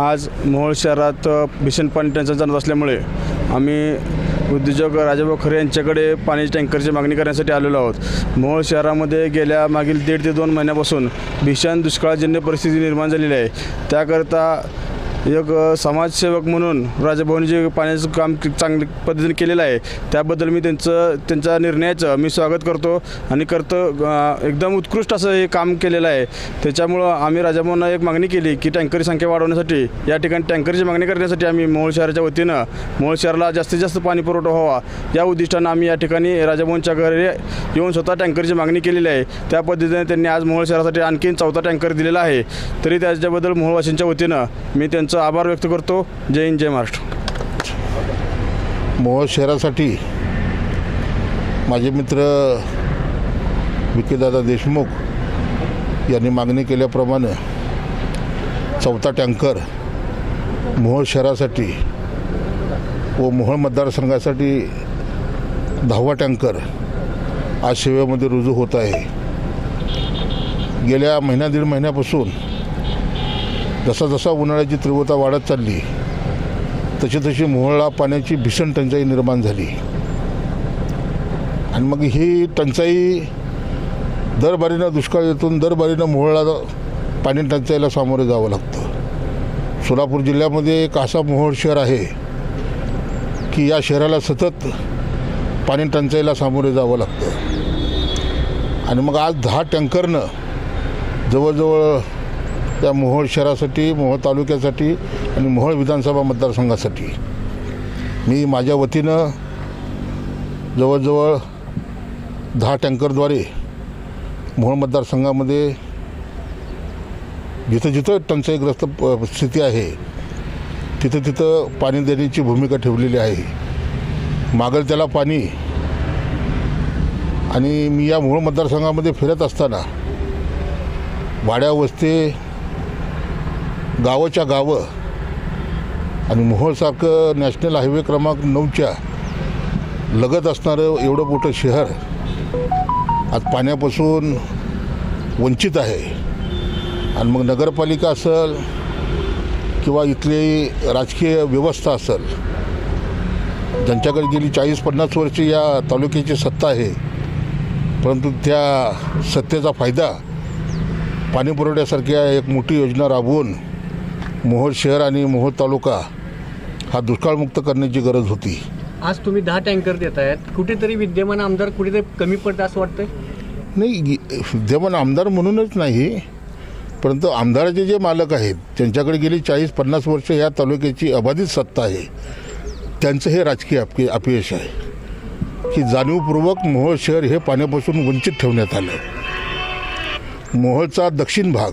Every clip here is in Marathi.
आज मोहोळ शहरात भीषण पाणी टंचाई जाणत असल्यामुळे आम्ही उद्योजक राजाभाऊ खरे यांच्याकडे पाणी टँकरची मागणी करण्यासाठी आलेलो आहोत. मोहोळ शहरामध्ये गेल्या मागील दीड ते दोन महिन्यापासून भीषण दुष्काळजन्य परिस्थिती निर्माण झालेली आहे. त्याकरता एक समाजसेवक म्हणून राजभवन जे पाण्याचं काम चांगल्या पद्धतीने केलेलं आहे. त्याबद्दल मी त्यांचं त्यांच्या निर्णयाचं मी स्वागत करतो आणि करतो एकदम उत्कृष्ट असं हे काम केलेलं आहे. त्याच्यामुळं आम्ही राजाभाऊंना एक मागणी केली की टँकरची संख्या वाढवण्यासाठी या ठिकाणी टँकरची मागणी करण्यासाठी आम्ही मोहोळ शहराच्या वतीनं मोहोळ शहराला जास्तीत जास्त पाणी पुरवठा व्हावा. या उद्दिष्टानं आम्ही या ठिकाणी राजाभाऊंच्या घरी येऊन स्वतः टँकरची मागणी केलेली आहे. त्या पद्धतीने त्यांनी आज मोहोळ शहरासाठी आणखीन चौथा टँकर दिलेला आहे. तरी त्याच्याबद्दल मोहोळवासींच्या वतीनं मी त्यांचं आभार व्यक्त करतो. जय हिंद जय महाराष्ट्र. मोहोळ शहरासाठी माझे मित्र विकीदादा देशमुख यांनी मागणी केल्याप्रमाणे चौथा टँकर मोहोळ शहरासाठी व मोहोळ मतदारसंघासाठी दहावा टँकर आज सेवेमध्ये रुजू होत आहे. गेल्या महिन्या दीड महिन्यापासून जसा जसा उन्हाळ्याची तीव्रता वाढत चालली तशी तशी मोहळला पाण्याची भीषण टंचाई निर्माण झाली. आणि मग ही टंचाई दरबारीनं दुष्काळ येतून दरबारीनं मोहळला पाणी टंचाईला सामोरे जावं लागतं. सोलापूर जिल्ह्यामध्ये एक असा मोहोळ शहर आहे की या शहराला सतत पाणी टंचाईला सामोरे जावं लागतं. आणि मग आज दहा टँकरनं जवळजवळ त्या मोहोळ शहरासाठी मोहोळ तालुक्यासाठी आणि मोहोळ विधानसभा मतदारसंघासाठी. मी माझ्या वतीनं जवळजवळ दहा टँकरद्वारे मोहोळ मतदारसंघामध्ये जिथं जिथं टंचाईग्रस्त प- स्थिती आहे तिथं तिथं पाणी देण्याची भूमिका ठेवलेली आहे. मागल त्याला पाणी आणि मी या मोहोळ मतदारसंघामध्ये फिरत असताना वाड्या वस्ती गावाच्या गावं आणि मोहोळसारखं नॅशनल हायवे क्रमांक नऊच्या लगत असणारं एवढं मोठं शहर आज पाण्यापासून वंचित आहे. आणि मग नगरपालिका असेल किंवा इथली राजकीय व्यवस्था असेल ज्यांच्याकडे गेली चाळीस पन्नास वर्ष या तालुक्याची सत्ता आहे परंतु त्या सत्तेचा फायदा पाणी पुरवठ्यासारख्या एक मोठी योजना राबवून मोहोळ शहर आणि मोहोळ तालुका हा दुष्काळमुक्त करण्याची गरज होती. आज तुम्ही दहा टँकर देत आहेत. कुठेतरी विद्यमान आमदार कुठेतरी कमी पडतं असं वाटतंय? नाही विद्यमान आमदार म्हणूनच नाही परंतु आमदाराचे जे मालक आहेत त्यांच्याकडे गेली चाळीस पन्नास वर्ष या तालुक्याची अबाधित सत्ता आहे. त्यांचं हे राजकीय अपे अपयश आहे की जाणीवपूर्वक मोहोळ शहर हे पाण्यापासून वंचित ठेवण्यात आलं. मोहोळचा दक्षिण भाग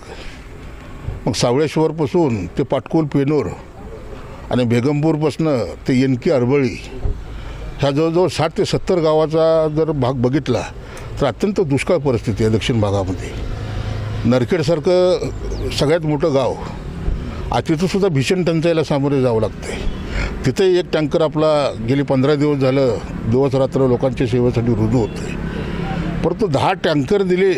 मग सावळेश्वरपासून ते पाटकोल पेनोर आणि बेगमपूरपासनं ते येनकी अरबळी ह्या जवळजवळ साठ ते सत्तर गावाचा जर भाग बघितला तर अत्यंत दुष्काळ परिस्थिती आहे दक्षिण भागामध्ये. नरखेडसारखं सगळ्यात मोठं गाव तिथंसुद्धा भीषण टंचाईला सामोरे जावं लागते तिथे एक टँकर आपला गेली पंधरा दिवस झालं दिवस रात्र लोकांच्या सेवेसाठी रुजू होते परंतु दहा टँकर दिले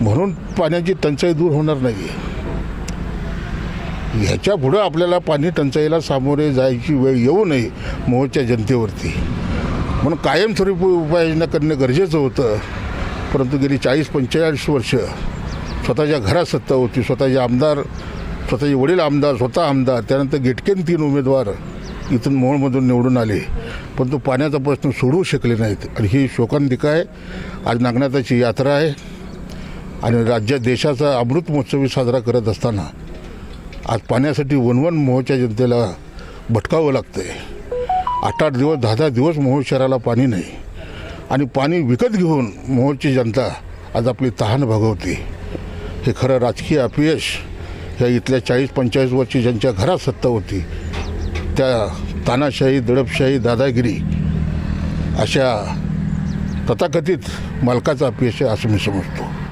म्हणून पाण्याची टंचाई दूर होणार नाही ह्याच्या पुढं आपल्याला पाणी टंचाईला सामोरे जायची वेळ येऊ नये मोहोळच्या जनतेवरती. म्हणून कायमस्वरूपी उपाययोजना करणं गरजेचं होतं. परंतु गेली चाळीस पंचेचाळीस वर्ष स्वतःच्या घरात सत्ता होती स्वतःचे आमदार स्वतःचे वडील आमदार स्वतः आमदार त्यानंतर गेटकेन तीन उमेदवार इथून मोहोळमधून निवडून आले. परंतु पाण्याचा प्रश्न सोडवू शकले नाहीत आणि ही शोकांतिका आहे. आज नागनाथाची यात्रा आहे. आणि राज्यात देशाचा अमृत महोत्सवी साजरा करत असताना आज पाण्यासाठी वनवन मोहच्या जनतेला भटकावं लागतं आहे आठ आठ दिवस दहा दहा दिवस मोहोळ शहराला पाणी नाही. आणि पाणी विकत घेऊन मोहोळची जनता आज आपली तहान भागवते. हे खरं राजकीय अपयश. ह्या इथल्या चाळीस पंचेचाळीस वर्षी ज्यांच्या घरात सत्ता होती त्या तानाशाही दडपशाही दादागिरी अशा तथाकथित मालकाचा अपयश आहे असं मी समजतो.